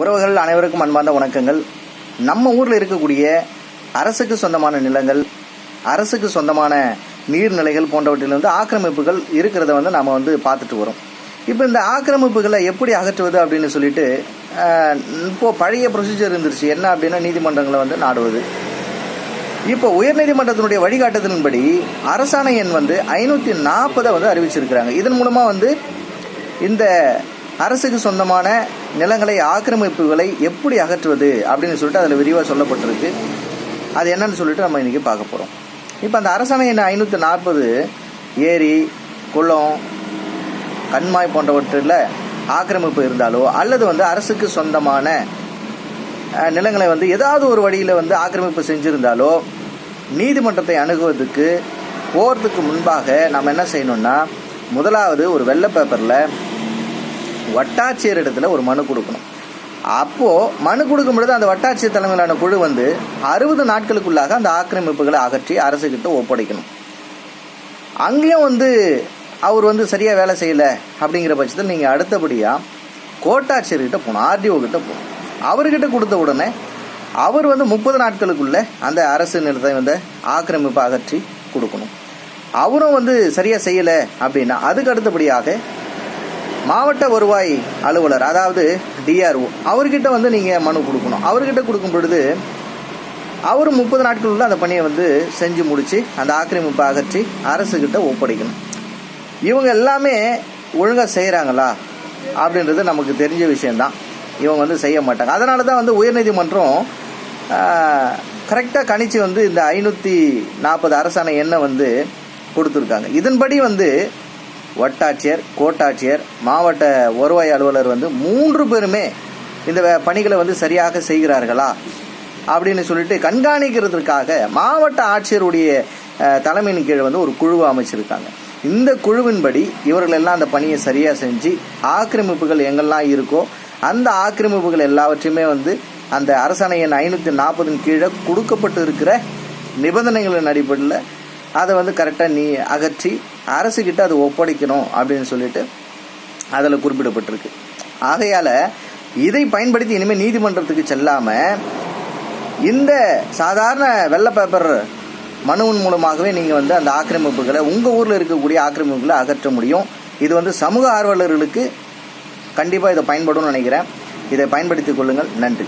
உறவுகள் அனைவருக்கும் அன்பார்ந்த வணக்கங்கள். நம்ம ஊரில் இருக்கக்கூடிய அரசுக்கு சொந்தமான நிலங்கள் அரசுக்கு சொந்தமான நீர்நிலைகள் போன்றவற்றிலிருந்து ஆக்கிரமிப்புகள் இருக்கிறத வந்து நம்ம வந்து பார்த்துட்டு வரோம். இப்போ இந்த ஆக்கிரமிப்புகளை எப்படி அகற்றுவது அப்படின்னு சொல்லிட்டு இப்போது பழைய ப்ரொசீஜர் இருந்துருச்சு. என்ன அப்படின்னா நீதிமன்றங்களை வந்து நாடுவது. இப்போ உயர்நீதிமன்றத்தினுடைய வழிகாட்டுதலின்படி அரசாணை எண் வந்து ஐநூற்றி நாற்பதை வந்து அறிவிச்சிருக்கிறாங்க. இதன் மூலமாக வந்து இந்த அரசுக்கு சொந்தமான நிலங்களை ஆக்கிரமிப்புகளை எப்படி அகற்றுவது அப்படின்னு சொல்லிட்டு அதில் விரிவாக சொல்லப்பட்டிருக்கு. அது என்னன்னு சொல்லிட்டு நம்ம இன்றைக்கி பார்க்க போகிறோம் இப்போ அந்த அரசாணை என்ன ஐநூற்றி நாற்பது ஏரி குளம் கண்மாய் போன்றவற்றில் ஆக்கிரமிப்பு இருந்தாலோ அல்லது வந்து அரசுக்கு சொந்தமான நிலங்களை வந்து ஏதாவது ஒரு வழியில் வந்து ஆக்கிரமிப்பு செஞ்சுருந்தாலோ நீதிமன்றத்தை அணுகுவதற்கு போகிறதுக்கு முன்பாக நம்ம என்ன செய்யணும்னா முதலாவது ஒரு வெள்ளை பேப்பரில் வட்டாட்சியர் இடத்துல ஒரு மனு கொடுக்கணும். அப்போது மனு கொடுக்கும் பொழுது அந்த வட்டாட்சியர் தலைமையிலான குழு வந்து அறுபது நாட்களுக்குள்ளாக அந்த ஆக்கிரமிப்புகளை அகற்றி அரசுக்கிட்ட ஒப்படைக்கணும். அங்கேயும் வந்து அவர் வந்து சரியாக வேலை செய்யலை அப்படிங்கிற பட்சத்தில் நீங்கள் அடுத்தபடியாக கோட்டாட்சியர்கிட்ட போகணும் ஆர்டிஓ கிட்ட போகணும். அவர்கிட்ட கொடுத்த உடனே அவர் வந்து முப்பது நாட்களுக்குள்ளே அந்த அரசு நிலத்தை வந்து ஆக்கிரமிப்பு அகற்றி கொடுக்கணும். அவரும் வந்து சரியாக செய்யலை அப்படின்னா அதுக்கு அடுத்தபடியாக மாவட்ட வருவாய் அலுவலர் அதாவது டிஆர்ஓ அவர்கிட்ட வந்து நீங்கள் மனு கொடுக்கணும். அவர்கிட்ட கொடுக்கும் பொழுது அவர் முப்பது நாட்களுக்குள்ள அந்த பணியை வந்து செஞ்சு முடித்து அந்த ஆக்கிரமிப்பை அகற்றி அரசுக்கிட்ட ஒப்படைக்கணும். இவங்க எல்லாமே ஒழுங்காக செய்கிறாங்களா அப்படின்றது நமக்கு தெரிஞ்ச விஷயந்தான் இவங்க வந்து செய்ய மாட்டாங்க. அதனால தான் வந்து உயர்நீதிமன்றம் கரெக்டாக கணிச்சு வந்து இந்த ஐநூற்றி நாற்பது அரசாணை எண்ணை வந்து கொடுத்துருக்காங்க. இதன்படி வந்து வட்டாட்சியர் கோட்டாட்சியர் மாவட்ட வருவாய் அலுவலர் வந்து மூன்று பேருமே இந்த வே- பணிகளை வந்து சரியாக செய்கிறார்களா அப்படின்னு சொல்லிட்டு கண்காணிக்கிறதுக்காக மாவட்ட ஆட்சியருடைய தலைமையின் கீழ் வந்து ஒரு குழுவை அமைச்சிருக்காங்க. இந்த குழுவின்படி இவர்கள் எல்லாம் அந்த பணியை சரியாக செஞ்சு ஆக்கிரமிப்புகள் எங்கெல்லாம் இருக்கோ அந்த ஆக்கிரமிப்புகள் எல்லாவற்றையுமே வந்து அந்த அரசாணை எண் ஐநூற்றி நாற்பதின் கீழே கொடுக்கப்பட்டு இருக்கிற நிபந்தனைகளின் அடிப்படையில் அதை வந்து கரெக்டாக நீ அகற்றி அரசுக்கிட்ட அது ஒப்படைக்கணும் அப்படின்னு சொல்லிட்டு அதில் குறிப்பிடப்பட்டிருக்கு. ஆகையால் இதை பயன்படுத்தி இனிமேல் நீதிமன்றத்துக்கு செல்லாமல் இந்த சாதாரண வெள்ளை பேப்பர் மனுவின் மூலமாகவே நீங்கள் வந்து அந்த ஆக்கிரமிப்புகளை உங்கள் ஊரில் இருக்கக்கூடிய ஆக்கிரமிப்புகளை அகற்ற முடியும். இது வந்து சமூக ஆர்வலர்களுக்கு கண்டிப்பாக இதை பயன்படும்னு நினைக்கிறேன். இதை பயன்படுத்திக் கொள்ளுங்கள். நன்றி.